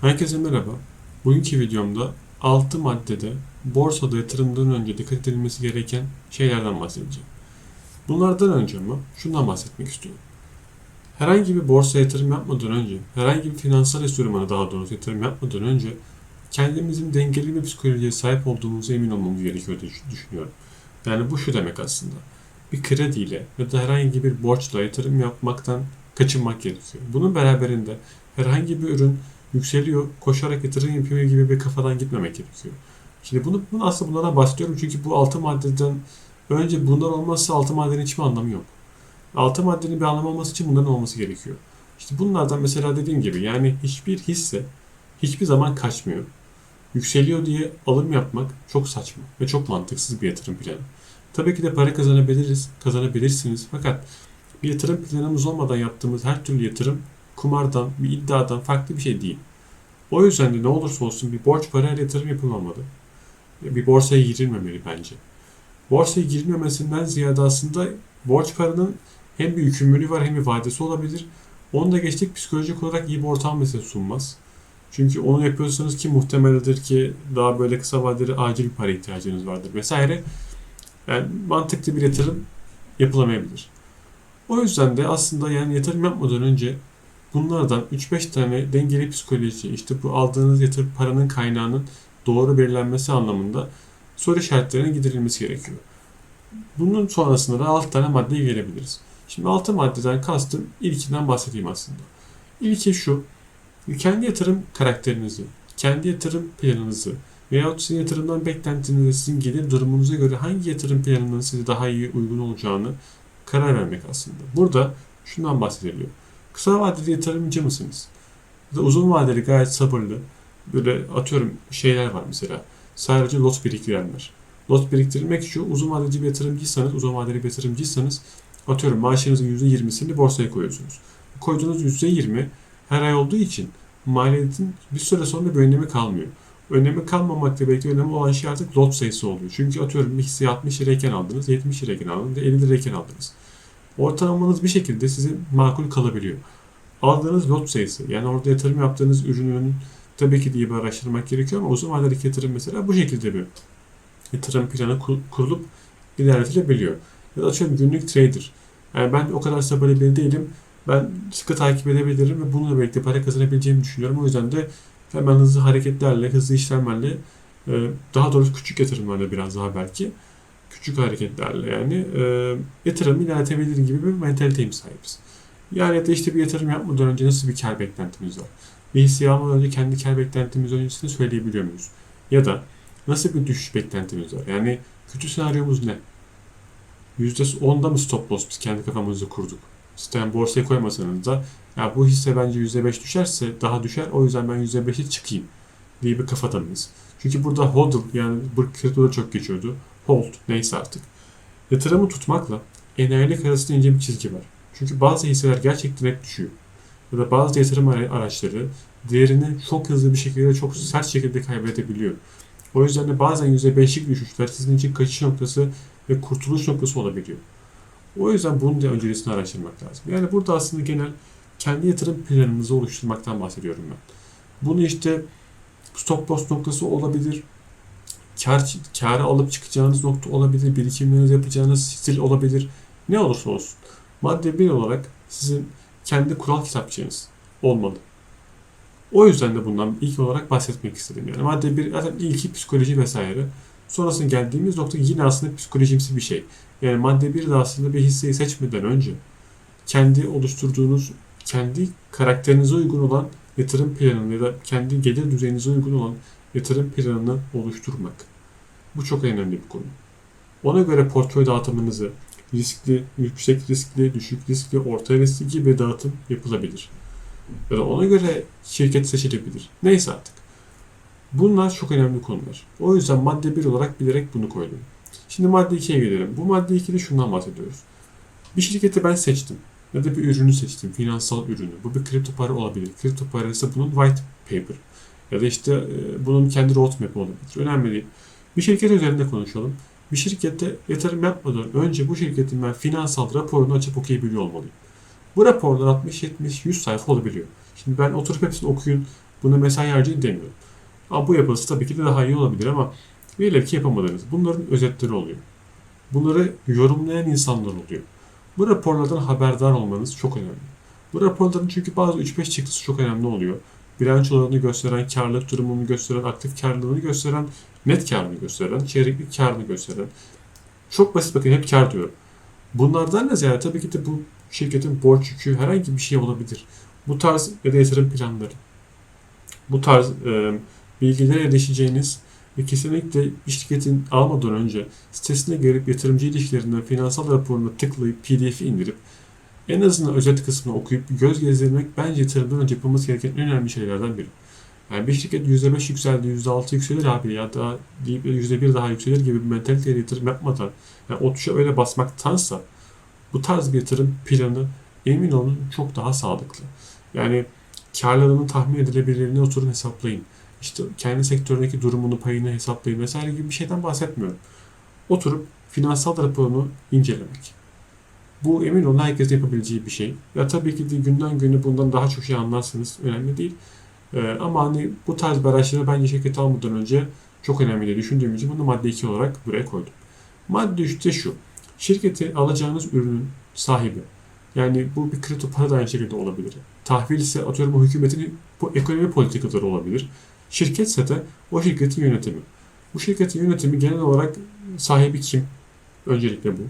Herkese merhaba. Bugünkü videomda 6 maddede borsada yatırımdan önce dikkat edilmesi gereken şeylerden bahsedeceğim. Bunlardan önce ama şundan bahsetmek istiyorum. Herhangi bir borsa yatırım yapmadan önce, herhangi bir finansal enstrümana daha doğrusu yatırım yapmadan önce kendimizin dengeli bir psikolojiye sahip olduğumuza emin olmamız gerekiyor diye düşünüyorum. Yani bu şu demek aslında. Bir krediyle ya da herhangi bir borçla yatırım yapmaktan kaçınmak gerekiyor. Bunun beraberinde herhangi bir ürün yükseliyor, koşarak yatırım yapıyor gibi bir kafadan gitmemek gerekiyor. Şimdi bunu, bunu aslında bunlardan bahsediyorum çünkü bu altı maddeden önce bunlar olmazsa altı maddenin hiçbir anlamı yok. Altı maddenin bir anlamı olması için bunların olması gerekiyor. İşte bunlardan mesela dediğim gibi yani hiçbir hisse hiçbir zaman kaçmıyor. Yükseliyor diye alım yapmak çok saçma ve çok mantıksız bir yatırım planı. Tabii ki de para kazanabiliriz, kazanabilirsiniz fakat bir yatırım planımız olmadan yaptığımız her türlü yatırım kumardan, bir iddiadan farklı bir şey değil. O yüzden de ne olursa olsun bir borç parayla yatırım yapılmamalı. Bir borsaya girilmemeli bence. Borsaya girilmemesinden ziyade aslında borç paranın hem bir yükümlülüğü var hem bir vadesi olabilir. Onu da geçtik psikolojik olarak iyi bir ortam mesela sunmaz. Çünkü onu yapıyorsanız ki muhtemeldir ki daha böyle kısa vadeli acil bir para ihtiyacınız vardır vesaire. Yani mantıklı bir yatırım yapılamayabilir. O yüzden de aslında yani yatırım yapmadan önce bunlardan 3-5 tane dengeli psikoloji, işte bu aldığınız yatırım paranın kaynağının doğru belirlenmesi anlamında soru işaretlerinin giderilmesi gerekiyor. Bunun sonrasında da 6 tane maddeye gelebiliriz. Şimdi 6 maddeden kastım ilkinden bahsedeyim aslında. İlki şu, kendi yatırım karakterinizi, kendi yatırım planınızı veyahut sizin yatırımdan beklentinize, sizin gelir durumunuza göre hangi yatırım planının size daha iyi uygun olacağını karar vermek aslında. Burada şundan bahsediliyor. Kısa vadeli yatırımcı mısınız? Ya da uzun vadeli gayet sabırlı. Böyle atıyorum şeyler var mesela. Sadece lot biriktirenler. Lot biriktirmek şu uzun vadeli bir yatırımcıysanız, uzun vadeli bir yatırımcıysanız atıyorum maaşınızın %20'sini borsaya koyuyorsunuz. Koyduğunuz %20 her ay olduğu için maliyetin bir süre sonra bir önemi kalmıyor. Önemi kalmamakla belki önemli olan şey artık lot sayısı oluyor. Çünkü atıyorum bir hisseyi 60 lirayken aldınız, 70 lirayken aldınız, 50 lirayken aldınız. Ortalamanız bir şekilde sizin makul kalabiliyor. Aldığınız lot sayısı yani orada yatırım yaptığınız ürünün tabii ki diye bir araştırmak gerekiyor ama uzun vadeli yatırım mesela bu şekilde bir yatırım planı kurulup ilerletilebiliyor. Ya da atıyorum günlük trader. Yani ben o kadar sabırlı değilim. Ben sıkı takip edebilirim ve bununla birlikte para kazanabileceğimi düşünüyorum. O yüzden de hemen hızlı hareketlerle, hızlı işlemlerle daha doğrusu küçük yatırımlarla biraz daha belki küçük hareketlerle yani e, yatırımı ilerletebilir gibi bir mentaliteye sahibiz. Yani de işte bir yatırım yapmadan önce nasıl bir kar beklentimiz var? Bir hisse almadan önce kendi kar beklentimiz öncesinde söyleyebiliyor muyuz? Ya da nasıl bir düşüş beklentimiz var? Yani kötü senaryomuz ne? %10'da mı stop loss biz kendi kafamızda kurduk? Sistem borsaya koymasanız da ya bu hisse bence %5 düşerse daha düşer o yüzden ben %5'e çıkayım diye bir kafada mıyız? Çünkü burada hodl yani bu kriptoda çok geçiyordu. Hold neyse artık. Yatırımı tutmakla enayilik arasında ince bir çizgi var. Çünkü bazı hisseler gerçekten hep düşüyor. Ya da bazı yatırım araçları değerini çok hızlı bir şekilde, çok sert şekilde kaybedebiliyor. O yüzden de bazen %5'lik düşüşler sizin için kaçış noktası ve kurtuluş noktası olabiliyor. O yüzden bunu da öncesinde araştırmak lazım. Yani burada aslında genel kendi yatırım planınızı oluşturmaktan bahsediyorum ben. Bunu işte stop loss noktası olabilir, kar, karı alıp çıkacağınız nokta olabilir, birikimlerinizi yapacağınız stil olabilir. Ne olursa olsun. Madde bir olarak sizin kendi kural kitapçığınız olmalı. O yüzden de bundan ilk olarak bahsetmek istedim. Yani madde bir zaten ilki psikoloji vesaire. Sonrasında geldiğimiz nokta yine aslında psikolojimsi bir şey. Yani madde bir de aslında bir hisseyi seçmeden önce kendi oluşturduğunuz, kendi karakterinize uygun olan yatırım planını ya da kendi gelir düzeyinize uygun olan yatırım planını oluşturmak. Bu çok önemli bir konu. Ona göre portföy dağıtımınızı riskli, yüksek riskli, düşük riskli, orta riskli gibi dağıtım yapılabilir. Ya da ona göre şirket seçilebilir. Neyse artık. Bunlar çok önemli konular. O yüzden madde 1 olarak bilerek bunu koydum. Şimdi madde 2'ye gelelim. Bu madde 2'de şundan bahsediyoruz. Bir şirketi ben seçtim. Ya da bir ürünü seçtim. Finansal ürünü. Bu bir kripto para olabilir. Kripto para ise bunun white paper. Ya da işte e, bunun kendi roadmap olabilir. Önemli değil. Bir şirket üzerinde konuşalım. Bir şirkette yatırım yapmadan önce bu şirketin ben finansal raporunu açıp okuyabiliyor olmalıyım. Bu raporlar 60, 70, 100 sayfa olabiliyor. Şimdi ben oturup hepsini okuyun Buna mesai harcayın demiyorum. Ama bu yapılsa tabii ki de daha iyi olabilir ama velev ki yapamadınız. Bunların özetleri oluyor. Bunları yorumlayan insanlar oluyor. Bu raporlardan haberdar olmanız çok önemli. Bu raporların çünkü bazı 3-5 çıktısı çok önemli oluyor. Bilançolarını gösteren, karlılık durumunu gösteren, aktif karlılığını gösteren, net karını gösteren, çeyreklik karını gösteren. Çok basit bakın hep kar diyorum. Bunlardan da ziyade tabii ki de bu şirketin borç yükü herhangi bir şey olabilir. Bu tarz ya da yatırım planları. Bu tarz e, bilgilere erişeceğiniz ve kesinlikle şirketin almadan önce sitesine girip yatırımcı ilişkilerinden finansal raporunu tıklayıp pdf'i indirip en azından özet kısmını okuyup göz gezdirmek bence yatırımdan önce yapılması gereken en önemli şeylerden biri. Yani bir şirket %5 yükseldi, %6 yükselir abi ya da deyip %1 daha yükselir gibi bir mentaliteyle yatırım yapmadan, yani o tuşa öyle basmaktansa bu tarz bir yatırım planı emin olun çok daha sağlıklı. Yani karlılığının tahmin edilebilirliğini oturun hesaplayın. İşte kendi sektöründeki durumunu, payını hesaplayın vesaire gibi bir şeyden bahsetmiyorum. Oturup finansal raporunu incelemek. Bu emin olun herkesin yapabileceği bir şey. Ya tabii ki de günden güne bundan daha çok şey anlarsınız. Önemli değil. Ee, ama hani bu tarz bir araçları bence şirket almadan önce çok önemli diye düşündüğüm için bunu madde 2 olarak buraya koydum. Madde 3 de şu. Şirketi alacağınız ürünün sahibi. Yani bu bir kripto para da aynı şekilde olabilir. Tahvil ise atıyorum o hükümetin bu ekonomi politikaları olabilir. Şirketse de o şirketin yönetimi. Bu şirketin yönetimi genel olarak sahibi kim? Öncelikle bu.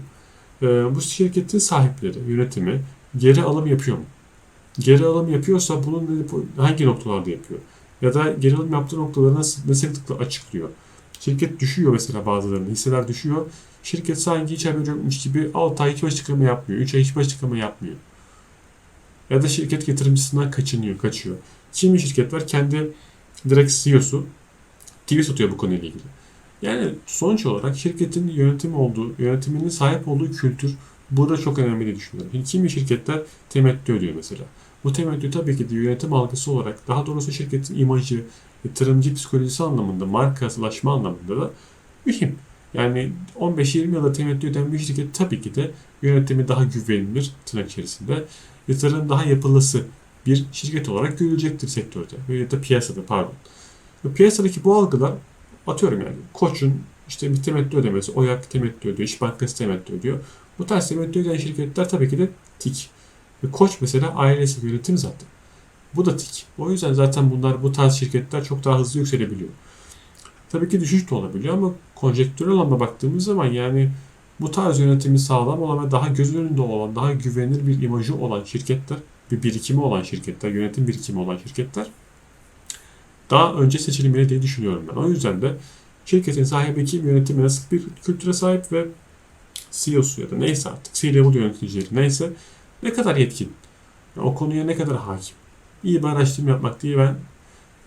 Ee, bu şirketin sahipleri, yönetimi geri alım yapıyor mu? Geri alım yapıyorsa bunun hangi noktalarda yapıyor? Ya da geri alım yaptığı noktaları nasıl, ne sıklıkla açıklıyor? Şirket düşüyor mesela bazılarının, hisseler düşüyor. Şirket sanki hiç haber yokmuş gibi 6 ay hiç açıklama yapmıyor, 3 ay hiç açıklama yapmıyor. Ya da şirket yatırımcısından kaçınıyor, kaçıyor. Kimi şirket var kendi direkt CEO'su tweet atıyor bu konuyla ilgili. Yani sonuç olarak şirketin yönetim olduğu, yönetiminin sahip olduğu kültür burada çok önemli diye düşünüyorum. Şimdi kimi şirketler temettü ödüyor mesela. Bu temettü tabii ki de yönetim algısı olarak daha doğrusu şirketin imajı, yatırımcı psikolojisi anlamında, markalaşma anlamında da mühim. Yani 15-20 yılda temettü öden bir şirket tabii ki de yönetimi daha güvenilir tırnak içerisinde, yatırım daha yapılısı bir şirket olarak görülecektir sektörde ya da piyasada pardon. Ve piyasadaki bu algılar atıyorum yani Koç'un işte bir temettü ödemesi, Oyak temettü ödüyor, İş Bankası temettü ödüyor. Bu tarz temettü ödeyen şirketler tabii ki de tik. Ve Koç mesela ailesi yönetim zaten. Bu da tik. O yüzden zaten bunlar bu tarz şirketler çok daha hızlı yükselebiliyor. Tabii ki düşüş de olabiliyor ama konjektürel anlamda baktığımız zaman yani bu tarz yönetimi sağlam olan ve daha göz önünde olan, daha güvenilir bir imajı olan şirketler, bir birikimi olan şirketler, yönetim birikimi olan şirketler daha önce seçilmeli diye düşünüyorum ben. O yüzden de şirketin sahibi kim, yönetimi nasıl bir kültüre sahip ve CEO'su ya da neyse artık C-level yöneticileri neyse ne kadar yetkin, o konuya ne kadar hakim, iyi bir araştırma yapmak diye ben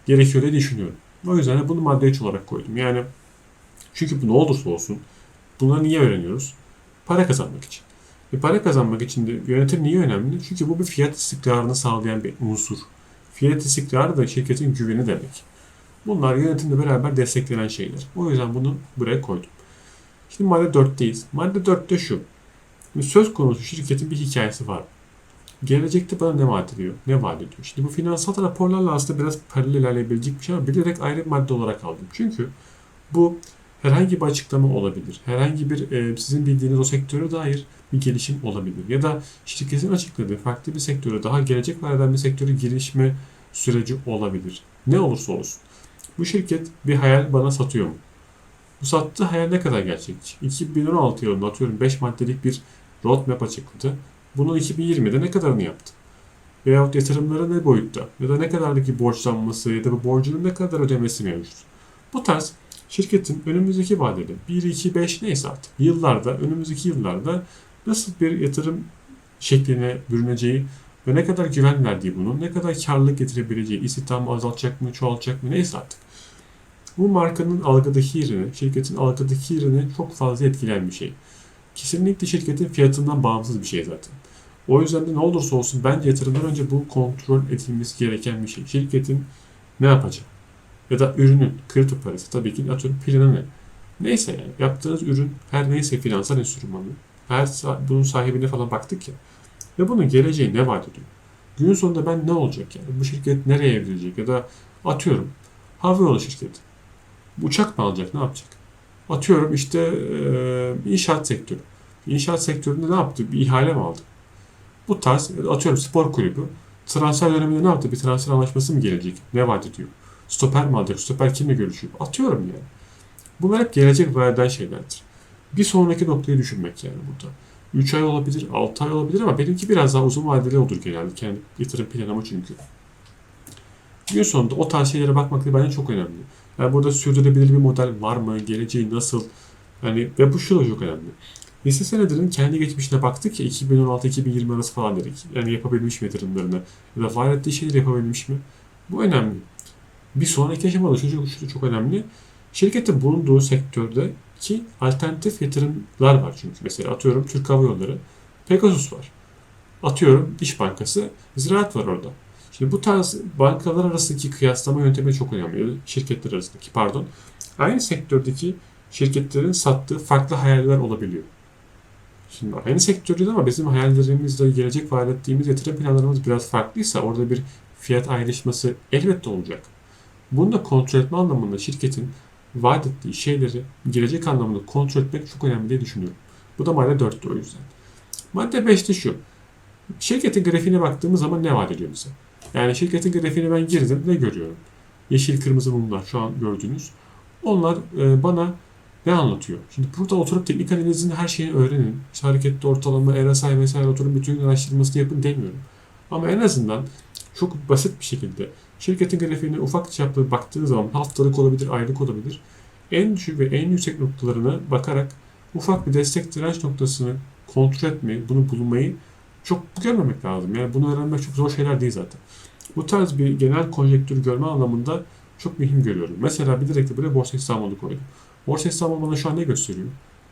gerekiyor diye düşünüyorum. O yüzden de bunu madde 3 olarak koydum. Yani çünkü bu ne olursa olsun bunları niye öğreniyoruz? Para kazanmak için. Ve para kazanmak için de yönetim niye önemli? Çünkü bu bir fiyat istikrarını sağlayan bir unsur. Fiyat istikrarı da şirketin güveni demek. Bunlar yönetimle beraber desteklenen şeyler. O yüzden bunu buraya koydum. Şimdi madde 4'teyiz. Madde 4'te şu. Şimdi söz konusu şirketin bir hikayesi var. Gelecekte bana ne vaat ediyor? Ne vaat ediyor? Şimdi bu finansal raporlarla aslında biraz paralel ilerleyebilecek bir şey ama bilerek ayrı bir madde olarak aldım. Çünkü bu herhangi bir açıklama olabilir. Herhangi bir e, sizin bildiğiniz o sektöre dair bir gelişim olabilir. Ya da şirketin açıkladığı farklı bir sektöre daha gelecek vadeden bir sektöre girişme süreci olabilir. Ne olursa olsun. Bu şirket bir hayal bana satıyor mu? Bu sattığı hayal ne kadar gerçekçi? 2016 yılında atıyorum 5 maddelik bir roadmap açıkladı. Bunun 2020'de ne kadarını yaptı? Veyahut yatırımları ne boyutta? Ya da ne kadarlık borçlanması ya da bu borcunun ne kadar ödemesi mevcut? Bu tarz şirketin önümüzdeki vadede 1, 2, 5 neyse artık yıllarda, önümüzdeki yıllarda nasıl bir yatırım şekline bürüneceği ve ne kadar güven verdiği bunun, ne kadar karlılık getirebileceği, istihdamı azaltacak mı, çoğaltacak mı neyse artık. Bu markanın algıdaki yerini, şirketin algıdaki yerini çok fazla etkileyen bir şey. Kesinlikle şirketin fiyatından bağımsız bir şey zaten. O yüzden de ne olursa olsun bence yatırımdan önce bu kontrol edilmesi gereken bir şey. Şirketin ne yapacağı ya da ürünün kripto parası tabii ki atıyorum planı ne. Neyse yani yaptığınız ürün her neyse finansal enstrümanı her bunun sahibine falan baktık ya. Ve bunun geleceği ne vaat ediyor? Günün sonunda ben ne olacak yani? Bu şirket nereye evrilecek? Ya da Atıyorum havayolu şirketi. Uçak mı alacak ne yapacak? Atıyorum işte e, inşaat sektörü. İnşaat sektöründe ne yaptı? Bir ihale mi aldı? Bu tarz atıyorum spor kulübü transfer döneminde ne yaptı? Bir transfer anlaşması mı gelecek? Ne vaat ediyor? Stoper mi alacak? Stoper kimle görüşüyor? Atıyorum yani. Bunlar hep gelecek vaat eden şeylerdir. Bir sonraki noktayı düşünmek yani burada. 3 ay olabilir, 6 ay olabilir ama benimki biraz daha uzun vadeli olur genelde. Kendi yatırım planımı çünkü. Gün sonunda o tarz şeylere bakmak da bence çok önemli. Yani burada sürdürülebilir bir model var mı? Geleceği nasıl? Yani ve bu şu da çok önemli. Hisse senedinin kendi geçmişine baktık ya 2016-2020 arası falan dedik. Yani yapabilmiş mi yatırımlarını ya da var ettiği şeyleri yapabilmiş mi? Bu önemli. Bir sonraki aşamada şu, şu çok önemli. Şirketin bulunduğu sektörde ki alternatif yatırımlar var çünkü. Mesela atıyorum Türk Hava Yolları, Pegasus var. Atıyorum İş Bankası, Ziraat var orada. Şimdi bu tarz bankalar arasındaki kıyaslama yöntemi çok önemli. Şirketler arasındaki pardon. Aynı sektördeki şirketlerin sattığı farklı hayaller olabiliyor. Şimdi aynı sektördeyiz ama bizim hayallerimizle gelecek vaat ettiğimiz yatırım planlarımız biraz farklıysa orada bir fiyat ayrışması elbette olacak. Bunu da kontrol etme anlamında şirketin vaat ettiği şeyleri gelecek anlamında kontrol etmek çok önemli diye düşünüyorum. Bu da madde 4'tü o yüzden. Madde 5'te şu. Şirketin grafiğine baktığımız zaman ne vaat ediyor bize? Yani şirketin grafiğine ben girdim ne görüyorum? Yeşil kırmızı mumlar şu an gördüğünüz. Onlar e, bana ne anlatıyor? Şimdi burada oturup teknik analizin her şeyini öğrenin. İşte hareketli ortalama, RSI vesaire oturun bütün araştırmasını yapın demiyorum. Ama en azından çok basit bir şekilde şirketin grafiğine ufak çaplı baktığınız zaman haftalık olabilir, aylık olabilir. En düşük ve en yüksek noktalarına bakarak ufak bir destek direnç noktasını kontrol etmeyi, bunu bulmayı çok görmemek lazım. Yani bunu öğrenmek çok zor şeyler değil zaten. Bu tarz bir genel konjektür görme anlamında çok mühim görüyorum. Mesela bir direkt buraya Borsa İstanbul'u koydum. Borsa İstanbul bana şu an ne gösteriyor?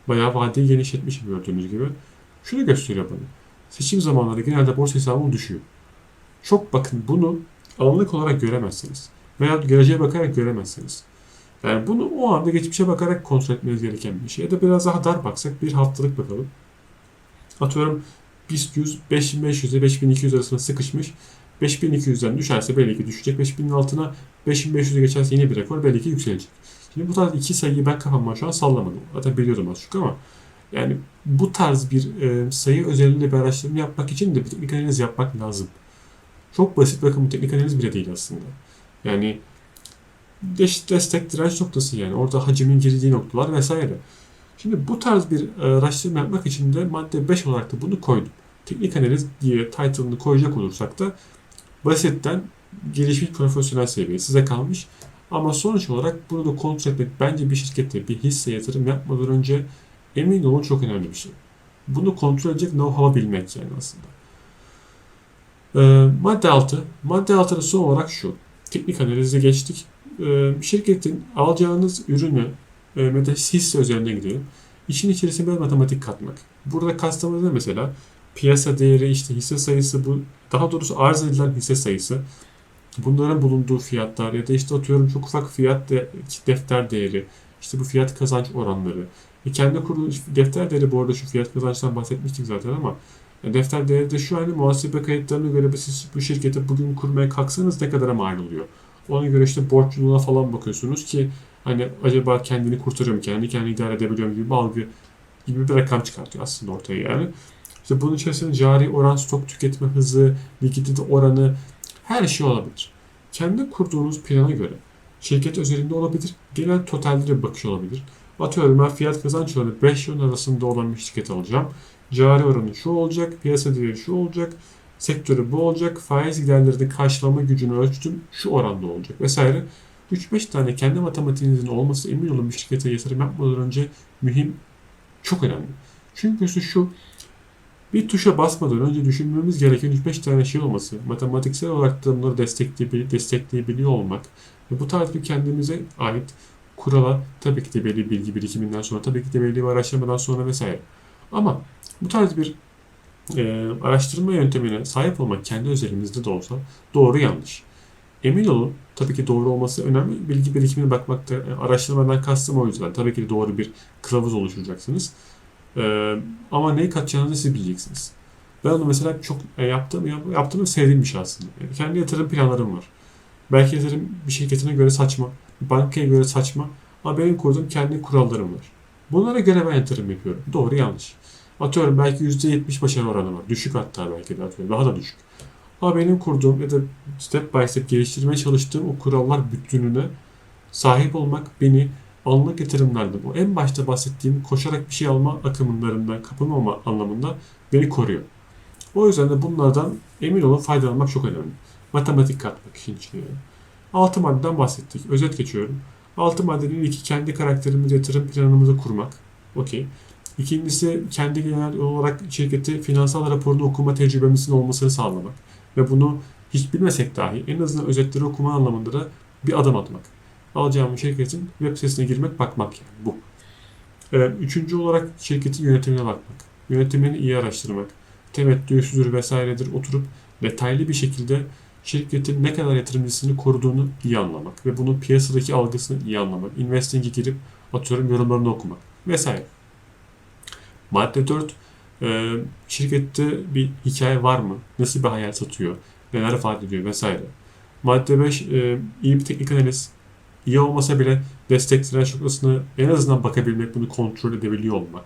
Bayağı vadeyi genişletmiş gördüğünüz gibi. Şunu gösteriyor bana. Seçim zamanları genelde Borsa İstanbul düşüyor. Çok bakın bunu anlık olarak göremezsiniz. Veya geleceğe bakarak göremezsiniz. Yani bunu o anda geçmişe bakarak kontrol etmeniz gereken bir şey. Ya da biraz daha dar baksak bir haftalık bakalım. Atıyorum BIST 100 5500 ile 5200 arasında sıkışmış. 5200'den düşerse belli ki düşecek. 5000'in altına 5500'ü geçerse yine bir rekor belli ki yükselecek. Şimdi bu tarz iki sayıyı ben kafamdan şu an sallamadım. Zaten biliyordum az çok ama yani bu tarz bir e, sayı özelliğiyle bir araştırma yapmak için de bir teknik yapmak lazım. Çok basit bakın bu teknik analiz bile değil aslında. Yani destek direnç noktası yani orada hacmin girdiği noktalar vesaire. Şimdi bu tarz bir e, araştırma yapmak için de madde 5 olarak da bunu koydum. Teknik analiz diye title'ını koyacak olursak da basitten gelişmiş profesyonel seviye size kalmış. Ama sonuç olarak bunu da kontrol etmek bence bir şirkette bir hisse yatırım yapmadan önce emin olun çok önemli bir şey. Bunu kontrol edecek know-how bilmek yani aslında. Ee, madde 6. Madde 6'da son olarak şu. Teknik analize geçtik. Ee, şirketin alacağınız ürünü e, hisse üzerine gidelim. İşin içerisine biraz matematik katmak. Burada kastımız ne mesela? Piyasa değeri, işte hisse sayısı, bu daha doğrusu arz edilen hisse sayısı, bunların bulunduğu fiyatlar ya da işte atıyorum çok ufak fiyat de, defter değeri, işte bu fiyat kazanç oranları. E kendi kurduğu defter değeri bu arada şu fiyat kazançtan bahsetmiştik zaten ama e, defter değeri de şu an muhasebe kayıtlarına göre siz bu şirketi bugün kurmaya kalksanız ne kadara mal oluyor? Ona göre işte borçluluğuna falan bakıyorsunuz ki hani acaba kendini kurtarıyor mu, kendi kendini idare edebiliyor mu gibi bir algı gibi bir rakam çıkartıyor aslında ortaya yani. İşte bunun içerisinde cari oran, stok tüketme hızı, likidite oranı her şey olabilir. Kendi kurduğunuz plana göre şirket özelinde olabilir, genel totalde bir bakış olabilir. Atıyorum ben fiyat kazanç oranı 5 yıl arasında olan bir şirket alacağım. Cari oranı şu olacak, piyasa değeri şu olacak, sektörü bu olacak, faiz giderlerini karşılama gücünü ölçtüm, şu oranda olacak vesaire. 3-5 tane kendi matematiğinizin olması emin olun bir şirkete yatırım yapmadan önce mühim, çok önemli. Çünkü şu bir tuşa basmadan önce düşünmemiz gereken 3-5 tane şey olması, matematiksel olarak da bunları destekleyebiliyor, destekleyebiliyor olmak ve bu tarz bir kendimize ait kurala tabii ki de belli bilgi birikiminden sonra, tabii ki de belli bir araştırmadan sonra vesaire. Ama bu tarz bir e, araştırma yöntemine sahip olmak kendi özelimizde de olsa doğru yanlış. Emin olun tabii ki doğru olması önemli. Bilgi birikimine bakmakta e, araştırmadan kastım o yüzden. Tabii ki doğru bir kılavuz oluşturacaksınız. Ee, ama neyi katacağınızı siz bileceksiniz. Ben onu mesela çok e, yaptığım, yaptığım sevdiğim bir şey aslında. Yani kendi yatırım planlarım var. Belki yatırım bir şirketine göre saçma, bankaya göre saçma ama benim kurduğum kendi kurallarım var. Bunlara göre ben yatırım yapıyorum. Doğru yanlış. Atıyorum belki %70 başarı oranı var. Düşük hatta belki de atıyorum. Daha da düşük. Ama benim kurduğum ya da step by step geliştirmeye çalıştığım o kurallar bütününe sahip olmak beni anlık yatırımlarda bu en başta bahsettiğim koşarak bir şey alma akımlarından kapılmama anlamında beni koruyor. O yüzden de bunlardan emin olun faydalanmak çok önemli. Matematik katmak işin içine. yani. Altı maddeden bahsettik. Özet geçiyorum. Altı maddenin ilki kendi karakterimizi, yatırım planımızı kurmak. Okey. İkincisi kendi genel olarak şirketi finansal raporunu okuma tecrübemizin olmasını sağlamak. Ve bunu hiç bilmesek dahi en azından özetleri okuma anlamında da bir adım atmak. Alacağımız şirketin web sitesine girmek, bakmak yani bu. Ee, Üçüncü olarak şirketin yönetimine bakmak. Yönetimini iyi araştırmak. Temettüsüdür vesairedir oturup detaylı bir şekilde şirketin ne kadar yatırımcısını koruduğunu iyi anlamak ve bunun piyasadaki algısını iyi anlamak. Investing'e girip atıyorum yorumlarını okumak vesaire. Madde 4 e, şirkette bir hikaye var mı? Nasıl bir hayal satıyor? Neler vaat ediyor vesaire. Madde 5 e, iyi bir teknik analiz. İyi olmasa bile destek direnç noktasını en azından bakabilmek, bunu kontrol edebiliyor olmak.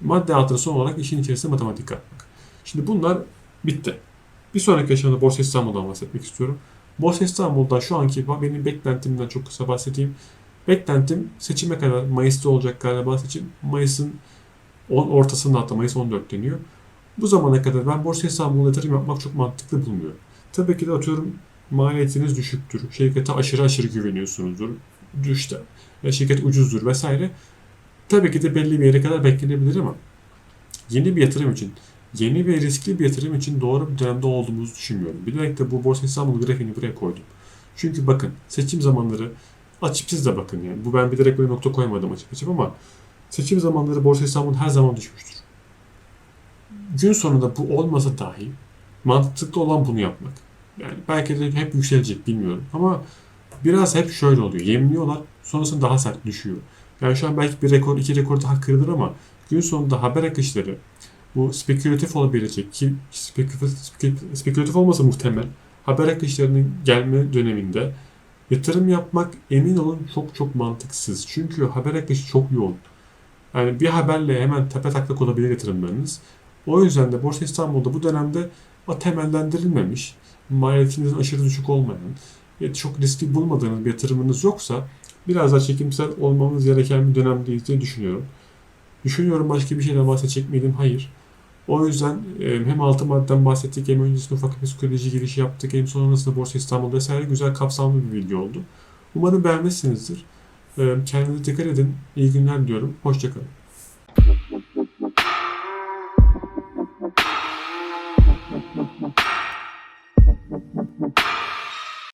Madde 6 son olarak işin içerisine matematik katmak. Şimdi bunlar bitti. Bir sonraki aşamada Borsa İstanbul'dan bahsetmek istiyorum. Borsa İstanbul'da şu anki benim beklentimden çok kısa bahsedeyim. Beklentim seçime kadar Mayıs'ta olacak galiba seçim. Mayıs'ın on- ortasında hatta Mayıs 14 deniyor. Bu zamana kadar ben Borsa İstanbul'da yatırım yapmak çok mantıklı bulmuyorum. Tabii ki de atıyorum maliyetiniz düşüktür. Şirkete aşırı aşırı güveniyorsunuzdur. Ya şirket ucuzdur vesaire. Tabii ki de belli bir yere kadar beklenebilir ama yeni bir yatırım için, yeni ve riskli bir yatırım için doğru bir dönemde olduğumuzu düşünmüyorum. Bilerek de bu Borsa İstanbul grafiğini buraya koydum. Çünkü bakın seçim zamanları açıp siz de bakın yani. Bu ben bilerek böyle nokta koymadım açık açık ama seçim zamanları Borsa İstanbul her zaman düşmüştür. Gün sonunda bu olmasa dahi mantıklı olan bunu yapmak. Yani belki de hep yükselecek bilmiyorum ama biraz hep şöyle oluyor. Yemliyorlar sonrasında daha sert düşüyor. Yani şu an belki bir rekor, iki rekor daha kırılır ama gün sonunda haber akışları bu spekülatif olabilecek ki spekülatif, spekü- spekülatif olmasa muhtemel haber akışlarının gelme döneminde yatırım yapmak emin olun çok çok mantıksız. Çünkü haber akışı çok yoğun. Yani bir haberle hemen tepe taklak olabilir yatırımlarınız. O yüzden de Borsa İstanbul'da bu dönemde temellendirilmemiş, maliyetinizin aşırı düşük olmayan, çok riskli bulmadığınız bir yatırımınız yoksa biraz daha çekimsel olmamız gereken bir dönemdeyiz diye düşünüyorum. Düşünüyorum başka bir şeyden bahsedecek miydim? Hayır. O yüzden e, hem altı maddeden bahsettik hem öncesinde ufak bir psikoloji girişi yaptık hem sonrasında Borsa İstanbul vesaire güzel kapsamlı bir video oldu. Umarım beğenmişsinizdir. E, Kendinize dikkat edin. İyi günler diliyorum. Hoşçakalın.